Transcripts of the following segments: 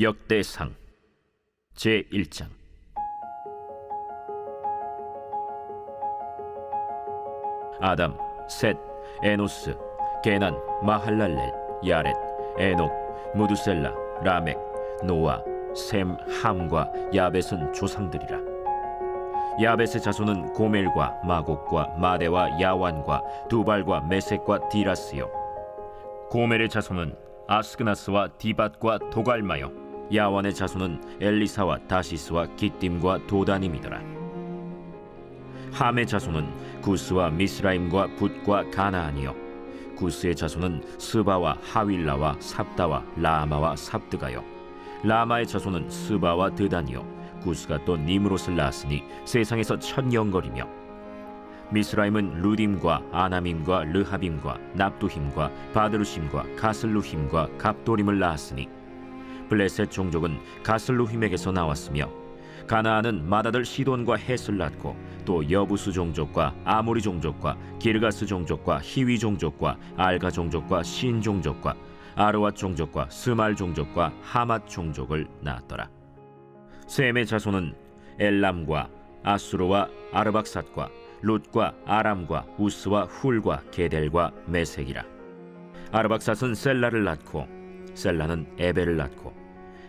역대상 제1장 아담, 셋, 에노스, 게난, 마할랄렐, 야렛, 에녹, 무두셀라, 라멕, 노아, 셈, 함과 야벳은 조상들이라. 야벳의 자손은 고멜과 마곡과 마대와 야완과 두발과 메색과 디라스요. 고멜의 자손은 아스그나스와 디밧과 도갈마요. 야완의 자손은 엘리사와 다시스와 기띔과 도다님이더라. 함의 자손은 구스와 미스라임과 붓과 가나안이요. 구스의 자손은 스바와 하윌라와 삽다와 라마와 삽드가요. 라마의 자손은 스바와 드단이요. 구스가 또 니므롯을 낳았으니 세상에서 천영거리며 미스라임은 루딤과 아나밈과 르하빔과 납두힘과 바드루심과 가슬루힘과 갑도림을 낳았으니 블레셋 종족은 가슬루힘에게서 나왔으며 가나안은 마다들 시돈과 헷을 낳고 또 여부수 종족과 아모리 종족과 기르가스 종족과 히위 종족과 알가 종족과 신 종족과 아르왓 종족과 스말 종족과 하맛 종족을 낳았더라. 셈의 자손은 엘람과 아수르와 아르박삿과 롯과 아람과 우스와 훌과 게델과 메색이라. 아르박삿은 셀라를 낳고 셀라는 에벨을 낳고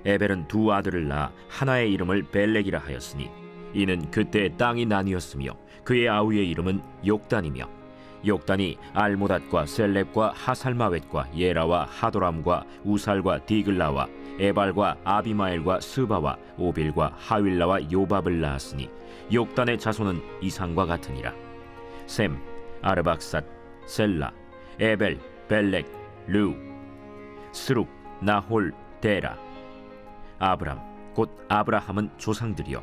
에벨은 두 아들을 낳아 하나의 이름을 벨렉이라 하였으니 이는 그때 땅이 나뉘었으며 그의 아우의 이름은 욕단이며 욕단이 알모닷과 셀렙과 하살마웻과 예라와 하도람과 우살과 디글라와 에발과 아비마엘과 스바와 오빌과 하윌라와 요밥을 낳았으니 욕단의 자손은 이상과 같으니라. 셈 아르박삿 셀라 에벨 벨렉 르 스룩 나홀 데라 아브람 곧 아브라함은 조상들이요.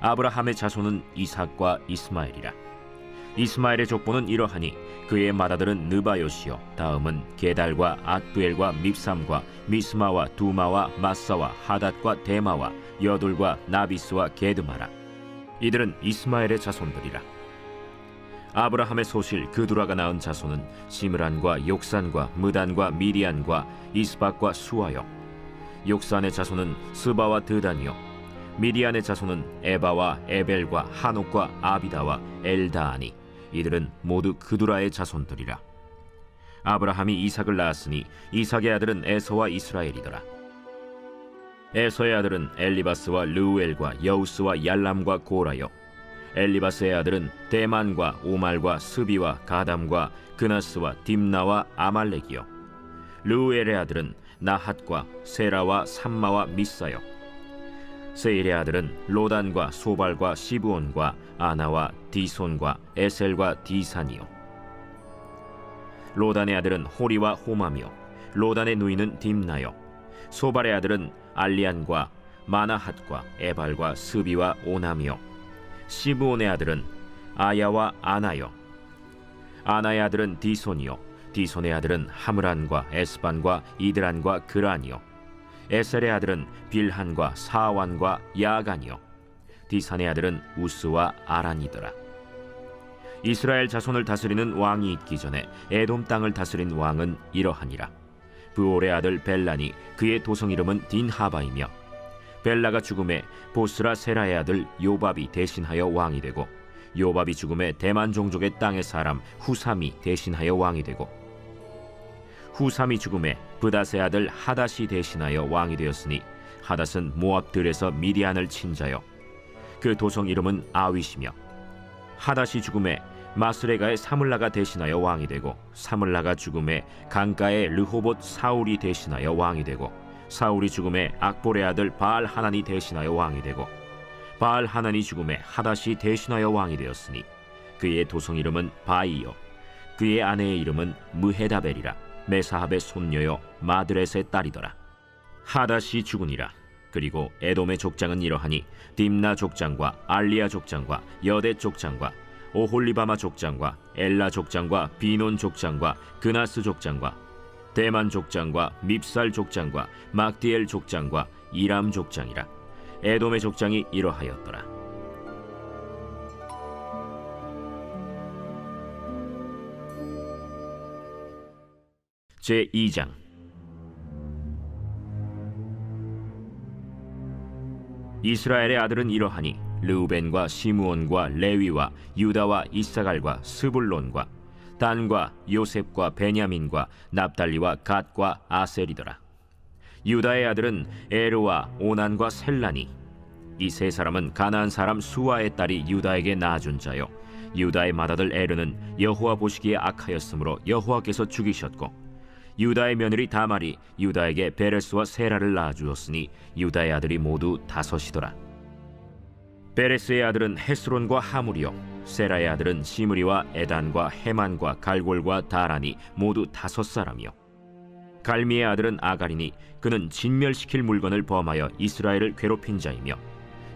아브라함의 자손은 이삭과 이스마엘이라. 이스마엘의 족보는 이러하니 그의 맏아들은 느바요시요. 다음은 게달과 앗두엘과 밉삼과 미스마와 두마와 마사와 하닷과 데마와 여둘과 나비스와 게드마라. 이들은 이스마엘의 자손들이라. 아브라함의 소실 그두라가 낳은 자손은 시므란과 욕산과 무단과 미디안과 이스박과 수아요 욕산의 자손은 스바와 드단이요. 미디안의 자손은 에바와 에벨과 한옥과 아비다와 엘다아니 이들은 모두 그두라의 자손들이라. 아브라함이 이삭을 낳았으니 이삭의 아들은 에서와 이스라엘이더라. 에서의 아들은 엘리바스와 르우엘과 여우스와 얄람과 고라요. 엘리바스의 아들은 대만과 오말과 스비와 가담과 그나스와 딥나와 아말렉이요. 르우엘의 아들은 나핫과 세라와 삼마와 미사요. 세일의 아들은 로단과 소발과 시브온과 아나와 디손과 에셀과 디산이요. 로단의 아들은 호리와 호마며 로단의 누이는 딥나요. 소발의 아들은 알리안과 마나핫과 에발과 스비와 오나미요. 시브온의 아들은 아야와 아나요. 아나의 아들은 디손이요 디손의 아들은 하므란과 에스반과 이드란과 그란이요. 에셀의 아들은 빌한과 사완과 야간이요. 디산의 아들은 우스와 아란이더라. 이스라엘 자손을 다스리는 왕이 있기 전에 에돔 땅을 다스린 왕은 이러하니라. 부올의 아들 벨란이 그의 도성 이름은 딘하바이며 벨라가 죽음에 보스라 세라의 아들 요밥이 대신하여 왕이 되고 요밥이 죽음에 대만 종족의 땅의 사람 후삼이 대신하여 왕이 되고 후삼이 죽음에 브닷의 아들 하닷이 대신하여 왕이 되었으니 하닷은 모압들에서 미디안을 친 자요. 그 도성 이름은 아윗이며 하닷이 죽음에 마스레가의 사물라가 대신하여 왕이 되고 사물라가 죽음에 강가의 르호봇 사울이 대신하여 왕이 되고 사울이 죽음에 악볼의 아들 바알 하나니 대신하여 왕이 되고 바알 하나니 죽음에 하닷이 대신하여 왕이 되었으니 그의 도성 이름은 바이요. 그의 아내의 이름은 무헤다벨이라 메사합의 손녀요 마드렛의 딸이더라. 하닷이 죽으니라. 그리고 에돔의 족장은 이러하니 딥나 족장과 알리아 족장과 여대 족장과 오홀리바마 족장과 엘라 족장과 비논 족장과 그나스 족장과 대만 족장과 밉살 족장과 막디엘 족장과 이람 족장이라. 에돔의 족장이 이러하였더라 제 2장. 이스라엘의 아들은 이러하니 르우벤과 시므온과 레위와 유다와 이사갈과 스불론과 단과 요셉과 베냐민과 납달리와 갓과 아셀이더라. 유다의 아들은 에르와 오난과 셀라니 이 세 사람은 가나안 사람 수아의 딸이 유다에게 낳아준 자요. 유다의 맏아들 에르는 여호와 보시기에 악하였으므로 여호와께서 죽이셨고 유다의 며느리 다말이 유다에게 베레스와 세라를 낳아주었으니 유다의 아들이 모두 다섯이더라. 베레스의 아들은 헤스론과 하물이요 세라의 아들은 시므리와 에단과 헤만과 갈골과 다란이 모두 다섯 사람이요. 갈미의 아들은 아가리니 그는 진멸시킬 물건을 범하여 이스라엘을 괴롭힌 자이며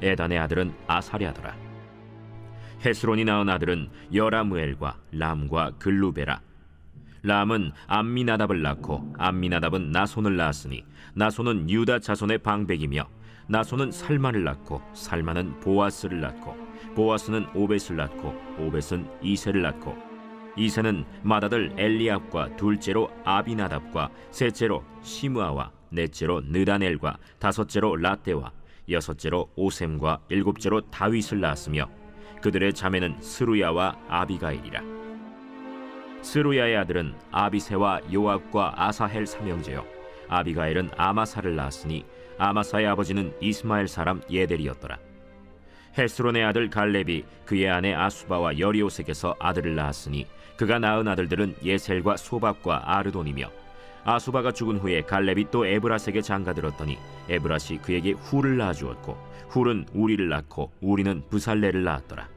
에단의 아들은 아사랴더라. 헤스론이 낳은 아들은 여라무엘과 람과 글루베라 람은 암미나답을 낳고 암미나답은 나손을 낳았으니 나손은 유다 자손의 방백이며 나손은 살만을 낳고 살만은 보아스를 낳고 보아스는 오벳을 낳고 오벳은 이세를 낳고 이세는 맏아들 엘리압과 둘째로 아비나답과 셋째로 시므아와 넷째로 느다넬과 다섯째로 라떼와 여섯째로 오셈과 일곱째로 다윗을 낳았으며 그들의 자매는 스루야와 아비가일이라 스루야의 아들은 아비세와 요압과 아사헬 삼형제요. 아비가일은 아마사를 낳았으니 아마사의 아버지는 이스마엘 사람 예델이었더라. 헤스론의 아들 갈렙이 그의 아내 아수바와 여리오색에서 아들을 낳았으니 그가 낳은 아들들은 예셀과 소박과 아르돈이며 아수바가 죽은 후에 갈렙이 또 에브라색에 장가들었더니 에브라시 그에게 훌을 낳아주었고 훌은 우리를 낳고 우리는 부살레를 낳았더라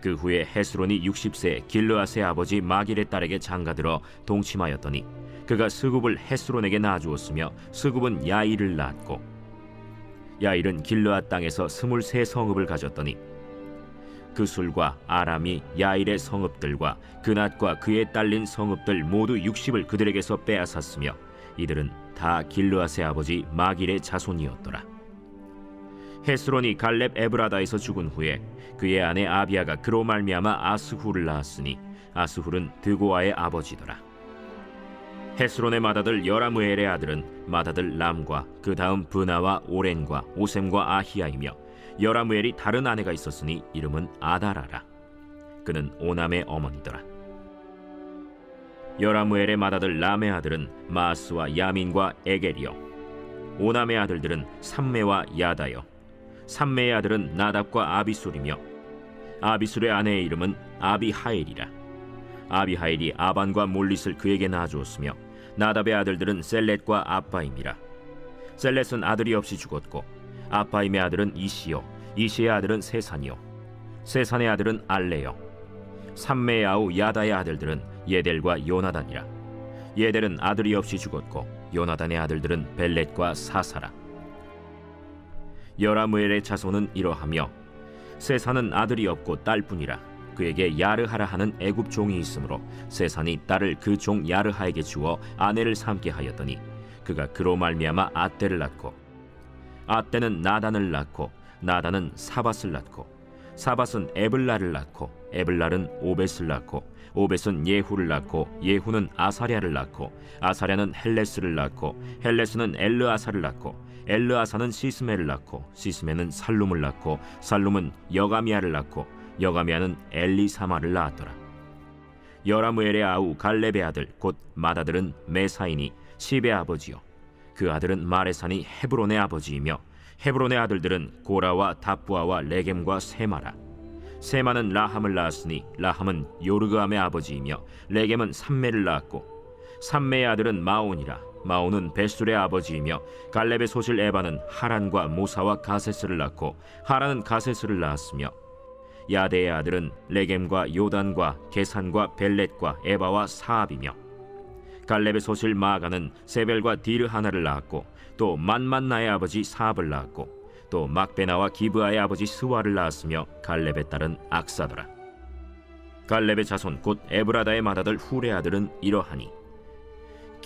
그 후에 헤스론이 60세 길르앗의 아버지 마길의 딸에게 장가들어 동침하였더니 그가 스굽을 헤스론에게 낳아주었으며 스굽은 야일을 낳았고 야일은 길르앗 땅에서 스물세 성읍을 가졌더니 그 술과 아람이 야일의 성읍들과 그낫과 그에 딸린 성읍들 모두 60을 그들에게서 빼앗았으며 이들은 다 길르앗의 아버지 마길의 자손이었더라. 헤스론이 갈렙 에브라다에서 죽은 후에 그의 아내 아비아가 그로 말미암아 아스후를 낳았으니 아스훌은 드고아의 아버지더라. 헤스론의 맏아들 여라무엘의 아들은 맏아들 람과 그 다음 브나와 오렌과 오셈과 아히야이며 여라무엘이 다른 아내가 있었으니 이름은 아다라라. 그는 오남의 어머니더라. 여라무엘의 맏아들 람의 아들은 마스와 야민과 에겔이요. 오남의 아들들은 삼메와 야다요. 삼메의 아들은 나답과 아비술이며 아비술의 아내의 이름은 아비하엘이라. 아비하엘이 아반과 몰릿을 그에게 낳아주었으며 나답의 아들들은 셀렛과 아빠임이라. 셀렛은 아들이 없이 죽었고 아빠임의 아들은 이시요, 이시의 아들은 세산이요, 세산의 아들은 알레요. 삼메의 아우 야다의 아들들은 예델과 요나단이라. 예델은 아들이 없이 죽었고 요나단의 아들들은 벨렛과 사사라. 여라무엘의 자손은 이러하며 세산은 아들이 없고 딸뿐이라 그에게 야르하라 하는 애굽 종이 있으므로 세산이 딸을 그 종 야르하에게 주어 아내를 삼게 하였더니 그가 그로 말미암아 아떼를 낳고 아떼는 나단을 낳고 나단은 사밧을 낳고 사밧은 에블라를 낳고 에블랄은 오벳을 낳고 오벳은 예후를 낳고 예후는 아사랴를 낳고 아사랴는 헬레스를 낳고 헬레스는 엘르아사를 낳고 엘르아사는 시스메를 낳고 시스메는 살룸을 낳고 살룸은 여가미아를 낳고 여가미아는 엘리사마를 낳았더라. 여라무엘의 아우 갈렙의 아들 곧 맏아들은 메사이니 시베 아버지요. 그 아들은 마레산이 헤브론의 아버지이며 헤브론의 아들들은 고라와 다부아와 레겜과 세마라. 세마는 라함을 낳았으니 라함은 요르그암의 아버지이며 레겜은 삼메를 낳았고 삼메의 아들은 마온이라 마온은 베술의 아버지이며 갈렙의 소실 에바는 하란과 모사와 가세스를 낳고 하란은 가세스를 낳았으며 야데의 아들은 레겜과 요단과 게산과 벨렛과 에바와 사압이며 갈렙의 소실 마가는 세벨과 디르 하나를 낳았고 또 만만나의 아버지 사압을 낳았고 또 막베나와 기브아의 아버지 스와를 낳았으며 갈렙의 딸은 악사더라. 갈렙의 자손 곧 에브라다의 맏아들 훌의 아들은 이러하니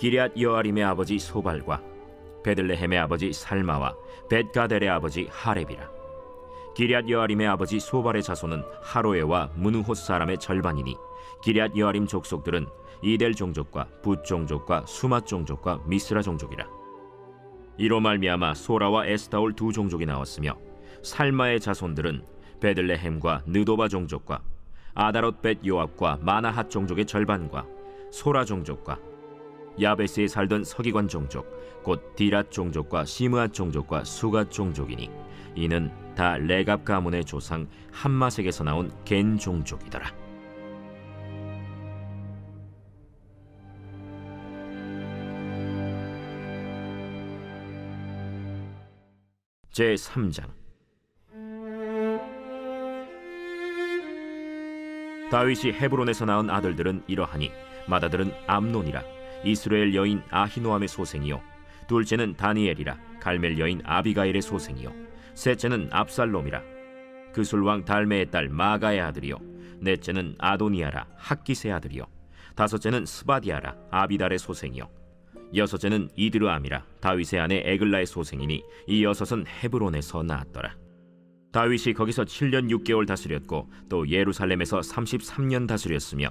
기리앗 여아림의 아버지 소발과 베들레헴의 아버지 살마와 벳가델의 아버지 하렙이라. 기리앗 여아림의 아버지 소발의 자손은 하로에와 무누호 사람의 절반이니 기리앗 여아림 족속들은 이델 종족과 붓 종족과 수맛 종족과 미스라 종족이라. 이로 말미암아 소라와 에스타올 두 종족이 나왔으며 살마의 자손들은 베들레헴과 느도바 종족과 아다롯 벳 요압과 마나핫 종족의 절반과 소라 종족과 야베스에 살던 서기관 종족 곧 디랏 종족과 시므앗 종족과 수갓 종족이니 이는 다 레갑 가문의 조상 함마색에서 나온 겐 종족이더라. 제 3장 다윗이 헤브론에서 낳은 아들들은 이러하니 맏아들은 암논이라 이스라엘 여인 아히노함의 소생이요. 둘째는 다니엘이라 갈멜 여인 아비가일의 소생이요. 셋째는 압살롬이라. 그술 왕 달메의 딸 마가의 아들이요. 넷째는 아도니아라 학기스의 아들이요. 다섯째는 스바디아라 아비달의 소생이요. 여섯째는 이드르암이라 다윗의 아내 에글라의 소생이니 이 여섯은 헤브론에서 나았더라. 다윗이 거기서 7년 6개월 다스렸고 또 예루살렘에서 33년 다스렸으며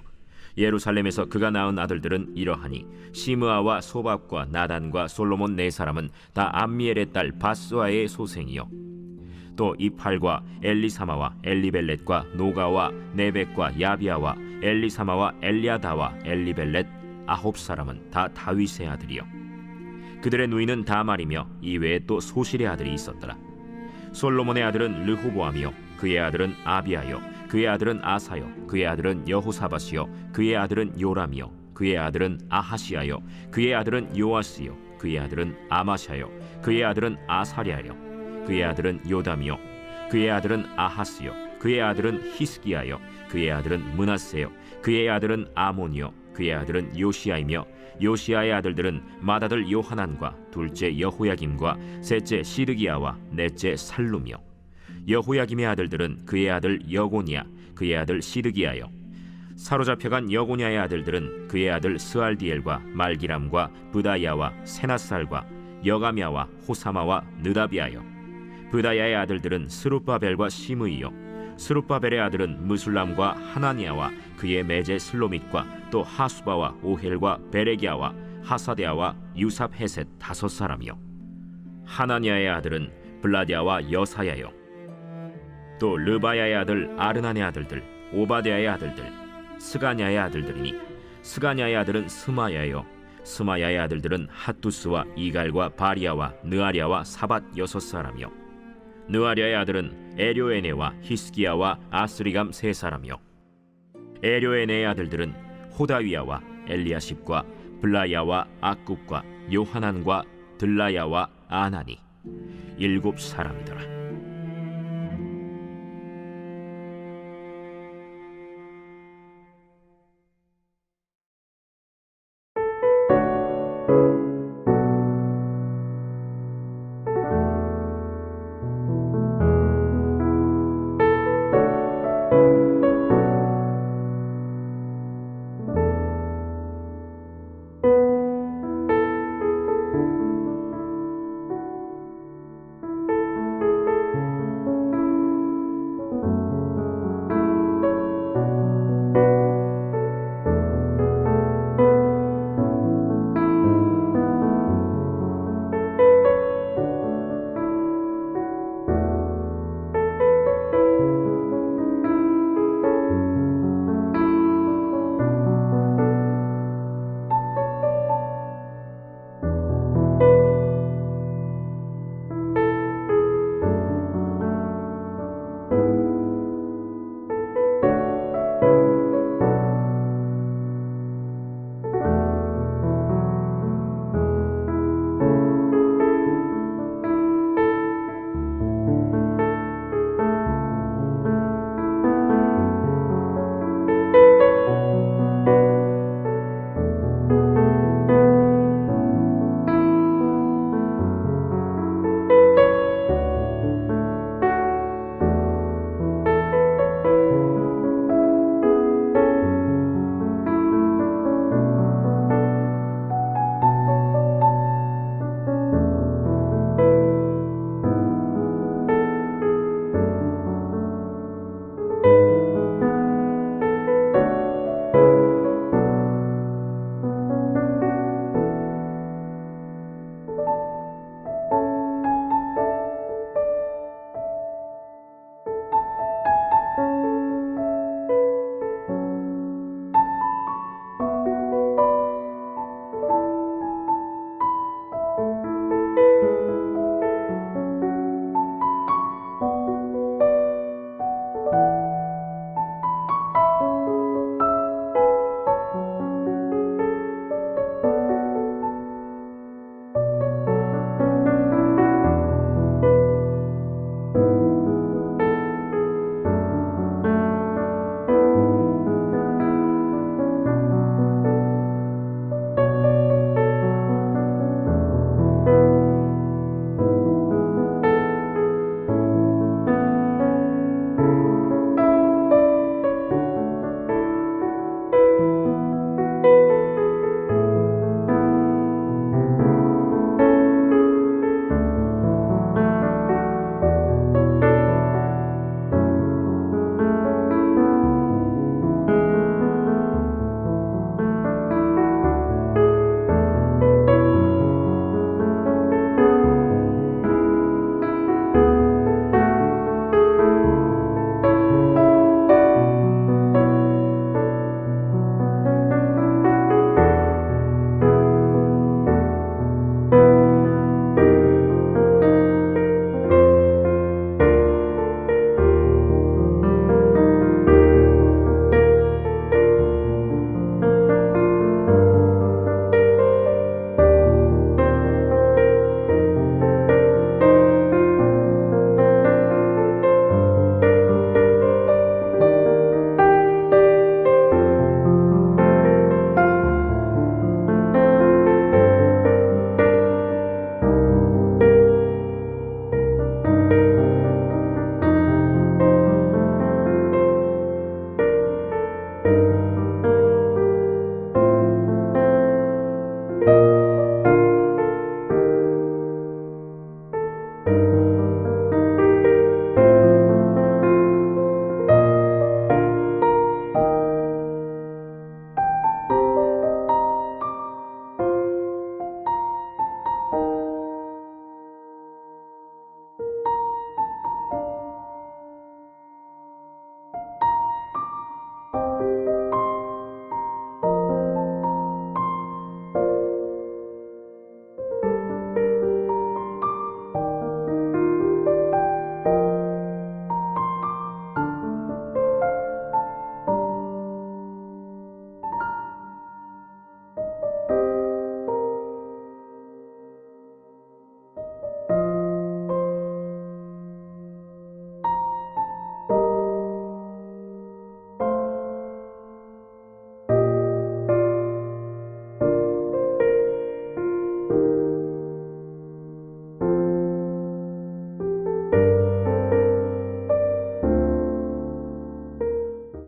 예루살렘에서 그가 낳은 아들들은 이러하니 시므아와 소밥과 나단과 솔로몬 네 사람은 다 암미엘의 딸 바스와의 소생이요. 또 이팔과 엘리사마와 엘리벨렛과 노가와 네벡과 야비아와 엘리사마와 엘리아다와 엘리벨렛 아홉 사람은 다 다윗의 아들이요. 그들의 누이는 다말이며 이외에 또 소실의 아들이 있었더라. 솔로몬의 아들은 르호보암이요. 그의 아들은 아비아요 그의 아들은 아사요 그의 아들은 여호사밧이요 그의 아들은 요람이요 그의 아들은 아하시아요 그의 아들은 요아스요 그의 아들은 아마샤요 그의 아들은 아사랴요 그의 아들은 요담이요 그의 아들은 아하스요 그의 아들은 히스기야요 그의 아들은 문하세요 그의 아들은 아몬이요 그의 아들은 요시아이며 요시아의 아들들은 맏아들 요하난과 둘째 여호야김과 셋째 시르기야와 넷째 살룸이요 여호야김의 아들들은 그의 아들 여고니야 그의 아들 시르기야요. 사로잡혀간 여고냐의 아들들은 그의 아들 스알디엘과 말기람과 부다야와 세나살과 여가미야와 호사마와 느다비아요. 부다야의 아들들은 스룹바벨과 시므이요. 스룹바벨의 아들은 무술람과 하나니아와 그의 매제 슬로밋과 또 하수바와 오헬과 베레기아와 하사데아와 유삽 헤셋 다섯 사람이요. 하나니아의 아들은 블라디아와 여사야요 또 르바야의 아들 아르난의 아들들 오바데아의 아들들 스가냐의 아들들이니 스가냐의 아들은 스마야요. 스마야의 아들들은 핫두스와 이갈과 바리아와 느아리아와 사밧 여섯 사람이요. 느아리아의 아들은 에료에네와 히스기야와 아스리감 세 사람이요. 에료에네의 아들들은 호다위야와 엘리야십과 블라야와 악굽과 요하난과 들라야와 아나니 일곱 사람이더라